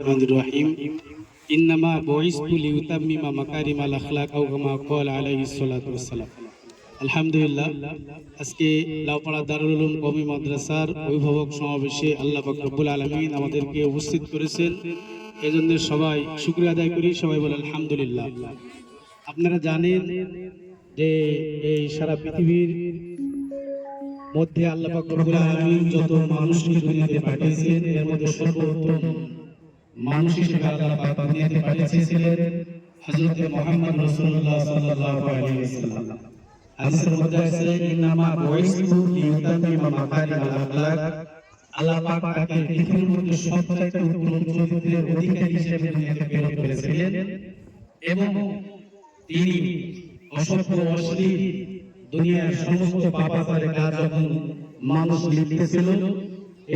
আমাদেরকে উপস্থিত করেছেন। এজন্য সবাই শুক্রিয়া আদায় করি, সবাই বলে আলহামদুলিল্লাহ। আপনারা জানেন যে এই সারা পৃথিবীর মধ্যে আল্লাহ যত মানুষকে পাঠিয়েছেন, এর মধ্যে মানুষ হিসেবে আল্লাহ পাক দুনিয়াতে পাঠিয়েছিলেন মুহাম্মদ রাসূলুল্লাহ সাল্লাল্লাহু আলাইহি ওয়াসাল্লাম। হাদিসের মধ্যে আছে, ইন্নামা আখলাক আল্লাহ পাক তাকে পৃথিবীর মধ্যে উত্তম চরিত্রের অধিকারী হিসেবে দুনিয়াতে প্রেরণ করেছিলেন এবং তিনি অসভ্য, অশ্লীল দুনিয়ার সমস্ত পাপাচারের কাজ যখন মানুষ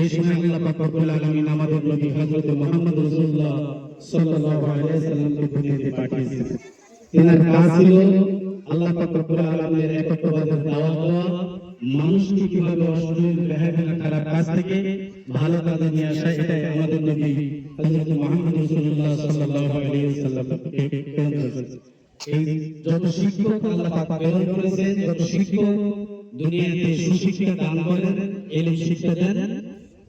এই সময় আল্লাহ পাক রব্বুল আলামিন আমাদের নবী হযরত মুহাম্মদ রাসূলুল্লাহ সাল্লাল্লাহু আলাইহি ওয়াসাল্লামকে দুনিয়াতে পাঠিয়েছিলেন তিনার কাজ ছিল আল্লাহ পাক রব্বুল আলামিনের একত্ববাদের দাওয়াত দেওয়া, মানুষকে কীভাবে অশ্লীল বেহায়াপনা খারাপ কাজ থেকে ভালো কাজে নিয়ে আসা, এটাই আমাদের নবী হযরত মুহাম্মদ রাসূলুল্লাহ সাল্লাল্লাহু আলাইহি ওয়াসাল্লামকে প্রেরণ করেছেন। এই যত শিক্ষক আল্লাহ পাক প্রেরণ করেছেন, যত শিক্ষক দুনিয়াতে সুশিক্ষা দান করেন, এলিম শিক্ষা দেন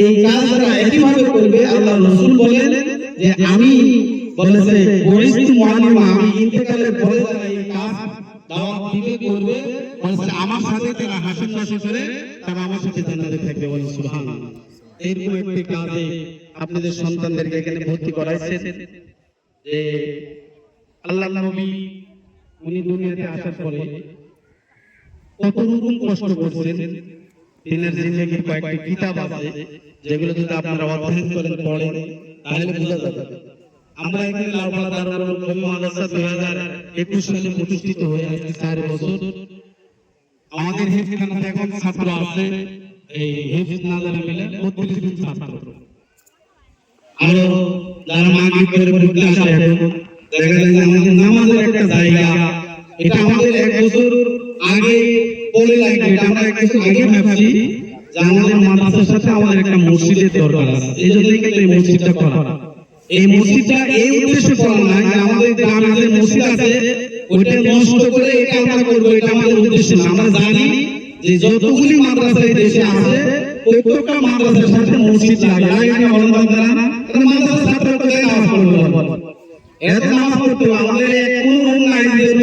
এই কাজ একইভাবে করবে আল্লাহ রসুল বলেন যে আমি আপনাদের সন্তানদেরকে এখানে ভর্তি করাইছেন যে আল্লাহ উনি দুনিয়াতে আসার পরে কত রকম কষ্ট করছেন। তিনের জিন্দগির কয়েকটি কিতাব আছে, যেগুলো যদি আপনারা অধ্যয়ন করেন, পড়েন, তাহলে বোঝা যাবে। আমরা এখানে লালপালা দারুল কবি মাদ্রাসা দুই হাজার একুশ সালে প্রতিষ্ঠিত হয়ে আজকে চার বছর। আমাদের হেফখানাতে এখন ছাত্র আছে, এই হেফ না জানা মিলে বত্রিশ জন ছাত্র। আরও যারা মাগরিব করে পড়তে আসে, দেখা যায় যে আমাদের নামাজের একটা জায়গা। এটা আমাদের এক বছর আগে পড়ে লাগে এটা আমরা এক আগে ভাবছি যে আমাদের মাদ্রাসার সাথে আমাদের একটা মসজিদের দরকার আছে। এই জন্যই কিন্তু এই মসজিদটা করা। এই মসজিদটা এই উদ্দেশ্যে করা না যে আমাদের গ্রামে মসজিদ আছে ওইটা নষ্ট করে এটা আমরা করব এটা আমাদের উদ্দেশ্য না। আমরা জানি যে যতগুলি মাদ্রাসা এই দেশে আছে প্রত্যেকটা মাদ্রাসার সাথে মসজিদ লাগে। লাগে না বলেন ছাত্র নামাজ এত নামাজ পড়তে আমাদের কোন রুম নাই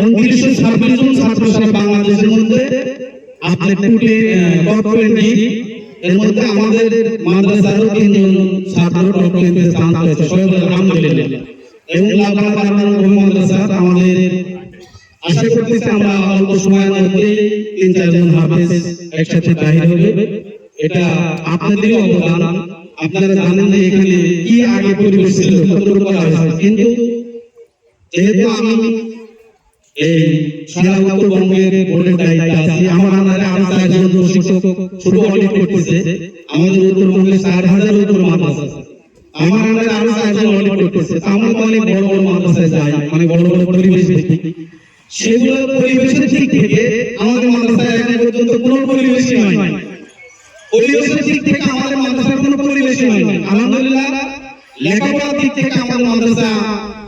উনত্রিশশো ছাব্বিশ জন ছাত্র সারা বাংলাদেশের মধ্যে আপনার টুটে টপ টোয়েন্টি এর মধ্যে আমাদের মাদ্রাসারও তিনজন ছাত্র টপ স্থান পেয়েছে সবাই আলহামদুলিল্লাহ। এবং লাভা কারণ মাদ্রাসা আমাদের আশা করতেছি আমরা অল্প সময়ের মধ্যে তিন চারজন হাফেজ একসাথে বাহির হবে এটা আপনাদেরই অবদান। আপনারা জানেন যে এখানে কি আগে পরিবেশ ছিল কতটুকু করা হয়েছে। কিন্তু যেহেতু আমি পরিবেশ দেখি সেগুলোর পরিবেশের থেকে আমাদের মাদ্রাসায় এখন পর্যন্ত থেকে আমাদের মাদ্রাসার কোনো পরিবেশই হয়নি আলহামদুলিল্লাহ, লেখাপড়ার দিক থেকে আমাদের মাদ্রাসা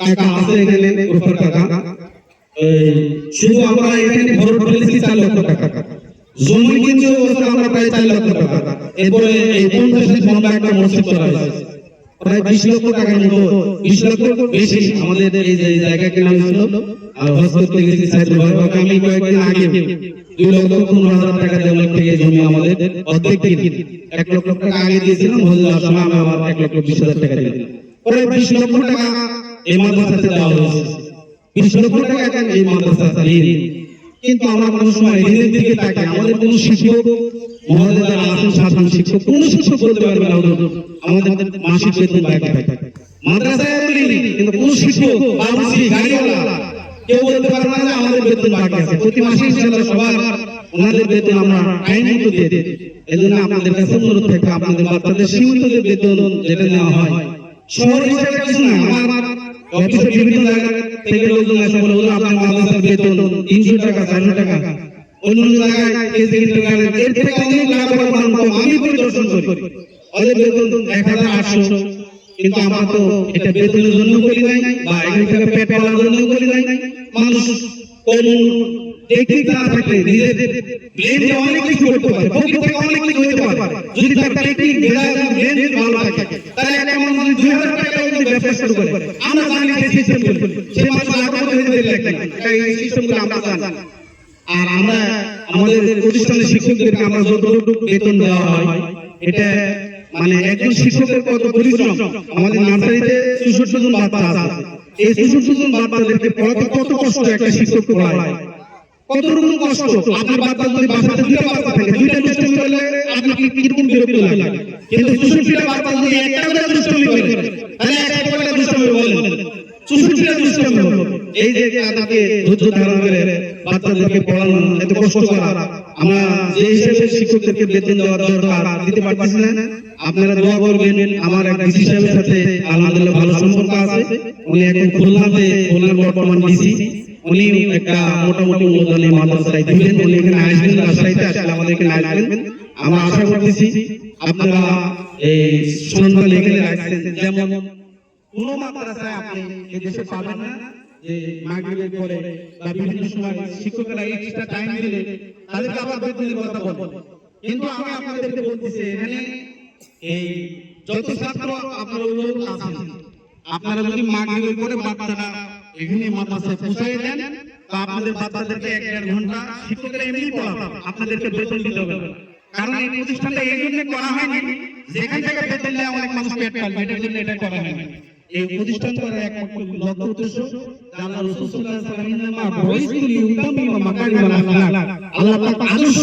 টাকা আছে এখানে রূপার টাকা। শুধু আমরা এখানে ভোট ফেলেছি চার লক্ষ টাকা। জমি কিনতে বছর আমরা প্রায় চার লক্ষ টাকা। এরপরে এই পঞ্চাশ লম্বা একটা মসজিদ করা হয়েছে। প্রায় বিশ লক্ষ টাকার মতো, বিশ লক্ষ বেশি আমাদের এই যে জায়গা কেনা আর হজ করতে গেছি আমি কয়েকদিন আগে দুই লক্ষ পনেরো হাজার টাকা দেড় থেকে জমি আমাদের অর্ধেক কিনে। এক লক্ষ টাকা আগে দিয়েছিলাম হজ যাওয়ার সময় আমি আবার এক লক্ষ বিশ হাজার টাকা দিলাম। পরে বিশ লক্ষ টাকা এই মাদ্রাসাতে দেওয়া হয়েছে। বিশ লক্ষ টাকা এখন এই মাদ্রাসা ঋণ? কিন্তু আমরা কোনো সময় ঋণের দিকে তাকাই আমাদের কোনো শিক্ষক মহোদয় যারা আছেন সাধারণ শিক্ষক, কোনো শিক্ষক বলতে পারবে না আমাদের মাসিক বেতন বাকি থাকে মাদ্রাসায় ঋণ, কিন্তু কোনো শিক্ষক বাবুসি গাড়িওয়ালা, কেউ বলতে পারবে না আমাদের বেতন বাকি আছে। প্রতি মাসে ইনশাআল্লাহ সবার ওনাদের বেতন আমরা টাইম মতো দিয়ে দিই। এই জন্য আপনাদের কাছে অনুরোধ থাকে আপনাদের বাচ্চাদের সীমিত যে বেতন, যেটা নেওয়া হয়। শহর হিসেবে কিছু না, আমার অফিসে বিভিন্ন জায়গা থেকে লোকজন এসে বলে, "ওরা আপনার মাদ্রাসার বেতন তিনশো টাকা, চারশো টাকা। অন্য অন্য জায়গায় কেজি কিন্ডারগার্টেন এর থেকে অনেক লাভ কম আমি পরিদর্শন করি। ওদের বেতন এক হাজার আটশো, কিন্তু আমার তো এটা বেতনের জন্য করি নাই জন্য করি মানুষ আর আমরা আমাদের প্রতিষ্ঠানের শিক্ষকদেরকে আমরা যতটুকু বেতন দেওয়া হয়, এটা মানে একজন শিক্ষকের কত পরিশ্রম? আমাদের নার্সারিতে চৌষট্টি জন এই চৌষট্টি জন বাচ্চাদেরকে কত কষ্ট একটা শিক্ষক পড়ায়? কত রকম কষ্ট? আপনার থাকে, দুইটা করলে আপনাকে কীরকম বিরক্ত লাগে? কিন্তু একটা করে তাহলে এই যে ধৈর্য ধারণ করে বাচ্চাদেরকে পড়ানো, এত কষ্ট করা, আমরা যে হিসেবে শিক্ষকদেরকে বেতন দরকার দিতে পারতেছি না। আপনারা দোয়া করবেন, আমার এক ডিসি সাহেবের সাথে আলহামদুলিল্লাহ ভালো সম্পর্ক আছে। উনি এখন খুলনাতে বর্তমান ডিসি। উনি একটা মোটামুটি অনুদানে মাদ্রাসায় দিবেন উনি এখানে আসবেন রাজশাহীতে আসলে আমাদের এখানে আসবেন আমরা আশা করতেছি আপনারা এই সন্তান রাখছেন। যেমন কোন মাদ্রাসায় আপনি এই দেশে পাবেন না, যে মাগরিবের পরে বা বিভিন্ন সময় শিক্ষকেরা এক্সট্রা টাইম দিলে তাদেরকে আবার বেতনের কথা বলব কিন্তু আমি আপনাদেরকে বলতেছি, এখানে এই যত ছাত্র আপনার আছেন, আপনারা যদি মাগরিবের পরে বাচ্চারা এখানে মাদ্রাসায় পৌঁছাই দেন বা আপনাদের বাচ্চাদেরকে এক দেড় ঘণ্টা শিক্ষকেরা এমনি পড়াবে, আপনাদেরকে বেতন দিতে হবে। কারণ এই প্রতিষ্ঠানটা এই জন্য করা হয়নি, যেখান থেকে বেতন দেওয়া অনেক মানুষ পেট পালবে এটার জন্য এটা করা হয়নি। এই প্রতিষ্ঠান করার একমাত্র লক্ষ্য উদ্দেশ্য আল্লাহ রাসূল সাল্লাল্লাহু আলাইহি আল্লাহ পাক আদর্শ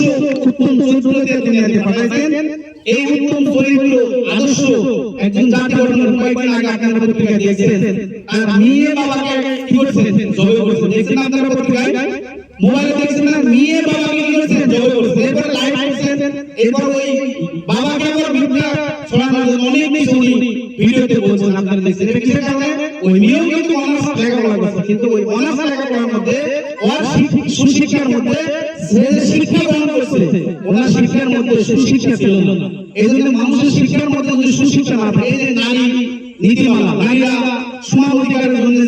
উত্তম চরিত্র দিয়ে দুনিয়াতে পাঠাইছেন। এই উত্তম চরিত্র, আদর্শ একজন জাতি গঠনের কয়েকদিন আগে আপনারা পত্রিকা দিয়েছেন তার মেয়ে বাবাকে কি করেছেন জবে করেছেন দেখছেন আপনারা পত্রিকায়? মোবাইলে দেখছেন না মেয়ে বাবাকে কি করেছেন জবে করেছেন এরপর লাইভ করছেন। এরপর ওই বাবাকে আবার মিথ্যা জন্য অনেক কিছু ভিডিওতে বলছেন। ওনার শিক্ষার মধ্যে সুশিক্ষা নারীরা সমান অধিকারের জন্য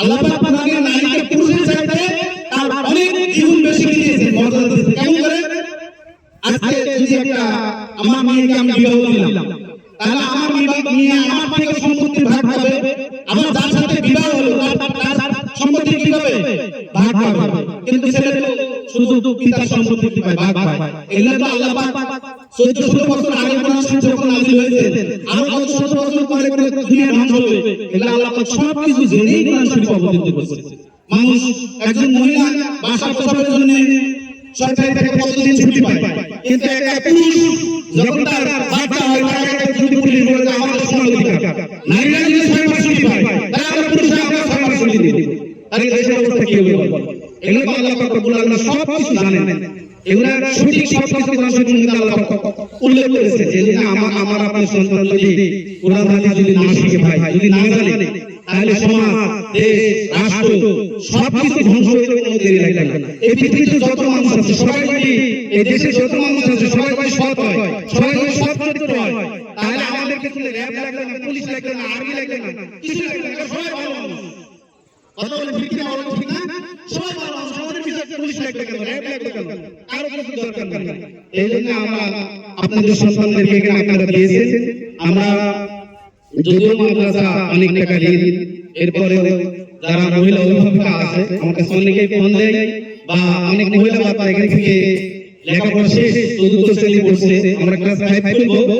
আল্লাহ আল্লাহ নারীকে পুরুষের চাইতে তার অনেক দ্বিগুণ বেশি দিয়েছেন মর্যাদা দিয়েছেন কেমন করে আজকে যদি একটা আমার মেয়েকে আমি বিবাহ দিলাম তাহলে আমার বিবাহ নিয়ে আমার থেকে সম্পত্তির ভাগ পাবে আমার যার সাথে বিবাহ হলো তার তার সম্পত্তি কি পাবে ভাগ পাবে কিন্তু ছেলে তো শুধু চোদ্দ সম্পত্তি পায় ভাগ পায় এগুলো তো আল্লাহ পাক চোদ্দ ষোলো বছর আগে মানুষ যখন নাজিল হয়েছে, আরও কত শত বছর পরে পরে দুনিয়া ধ্বংস হবে, এগুলো আল্লাহ পাক সব কিছু জেনেই কোরআন শরীফ অবতীর্ণ করেছে। মানুষ একজন মহিলা বাসা প্রসবের জন্য সরকারি থেকে কতদিন ছুটি পায়, কিন্তু একটা পুরুষ যখন তার বাচ্চা হয় তার একটা ছুটি পুলিশ বলে যে আমাদের সমান অধিকার। নারীরা যদি ছয় ছুটি পায়, তাহলে আমরা আমরা ছয় ছুটি দিই তাহলে দেশের অবস্থা কি হবে? এগুলো আল্লাহ পাক রব্বুল আলামিন সব কিছু জানেন। এগুলা সঠিক সব কিছু কোরআন শরীফের আল্লাহ পাক উল্লেখ করেছে যে আমার আমার আপনার সন্তান যদি কোরআন হাদিস যদি না শিখে ভাই যদি না জানে তাহলে সমাজ দেশ রাষ্ট্র সব কিছু ধ্বংস হয়ে যাবে কোনো দেরি লাগবে না। এই পৃথিবীতে যত মানুষ আছে সবাই যদি এই দেশে যত মানুষ আছে সবাই যদি সৎ হয় সবাই যদি সৎ চরিত্র হয়। তাহলে আমাদেরকে শুনে র্যাব লাগবে না পুলিশ লাগবে না আর্মি লাগবে না কিছু লাগবে না সবাই ভালো মানুষ। কথা বলে ঠিক না বলো ঠিক না? সবাই ভালো মানুষ আমাদের পিছনে পুলিশ লাগবে কেন? র্যাব লাগবে কেন? কারও কিছু দরকার নেই। এই জন্য আমরা আপনাদের সন্তানদেরকে এখানে আপনারা দিয়েছেন। আমরা যদিও মাদ্রাসা অনেক টাকা ঋণ এরপরে যারা মহিলা অভিভাবিকা আছে আমার কাছে অনেকেই ফোন দেয় বা অনেক মহিলা বাবা এখান থেকে লেখাপড়া শেষ চতুর্থ শ্রেণি পড়ছে। আমরা ক্লাস ফাইভ করব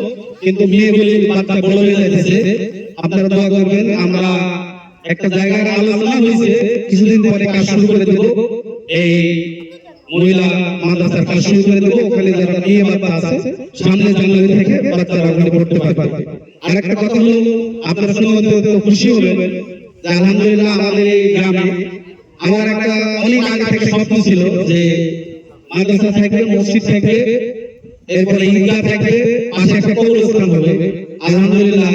কিন্তু মেয়ে বলে বাচ্চা বড় হয়ে যাচ্ছে আপনারা দোয়া করবেন আমরা একটা জায়গার আলোচনা হয়েছে, কিছুদিন পরে কাজ শুরু করে দেবো। এই মহিলা মাদ্রাসার কাজ শুরু করে দেবো, ওখানে যারা মেয়ে বাচ্চা আছে, সামনে জানুয়ারি থেকে বাচ্চারা ওখানে পড়তে পারবে। আর একটা কথা হলো, আপনারা শুনে খুশি হবেন আলহামদুলিল্লাহ আমাদের এই গ্রামে আমার একটা অনেক আগে থেকে স্বপ্ন ছিল যে মাদ্রাসা থাকবে, মসজিদ থাকবে, এরপরে ঈদগাহ থাকবে, পাশে একটা হবে। আলহামদুলিল্লাহ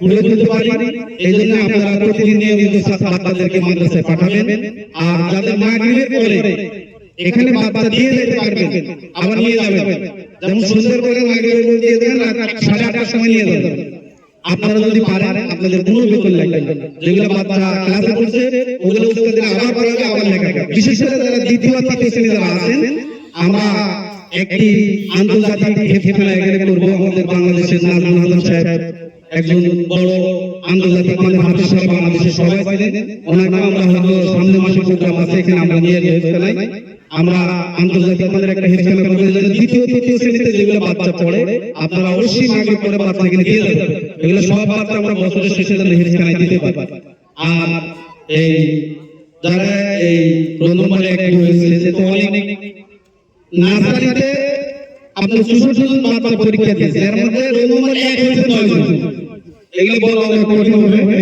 গড়ে তুলতে পারি। এই জন্য আপনারা প্রতিদিন নিয়মিত বাচ্চাদেরকে মাদ্রাসায় পাঠাবেন। আর যাদের মাগরিবের পরে এখানে বাচ্চা দিয়ে যেতে পারবেন, আবার নিয়ে যাবেন। যেমন সুন্দর করে মাগরিবের দিয়ে দেবেন রাত সাড়ে আটটার সময় নিয়ে যাবেন। আপনারা যদি পারেন, আপনাদের কোনো বেতন লাগবে। যেগুলো বাচ্চা ক্লাসে পড়ছে, ওগুলো উস্তাদের আবার পড়াবে আবার লেখাবে বিশেষ করে যারা দ্বিতীয় আর তৃতীয় শ্রেণি যারা আছেন, আমরা একটি আন্তর্জাতিক হেফেনা এখানে করব। আমাদের বাংলাদেশের নাজমুল হাসান সাহেব। একজন বড় আন্তর্জাতিক মানের হাফেজ সাহেব বাংলাদেশের সবাই জানেন ওনার নাম আমরা হয়তো সামনে মাসে প্রোগ্রাম আছে, এখানে আমরা নিয়ে গিয়ে ফেলাই আমরা আন্তর্জাতিক মানের একটা এই জন্য দ্বিতীয়, তৃতীয় শ্রেণীতে যেগুলো বাচ্চা পড়ে, আপনারা অবশ্যই পরে বাচ্চা এখানে দিয়ে যাবেন। এগুলো সব বাচ্চা আমরা বছরের শেষে যেন হেফেনায় দিতে পারি। আর এই যারা এই রন্ধমালে একটি হয়েছে যে তো অনেক নার্সারিতে আপনার সুযোগ সুযোগ বাচ্চা পরীক্ষা দিয়েছে, এর মধ্যে রোল নম্বর এক হয়েছে নয় জন এগুলো অনেক কঠিন হবে।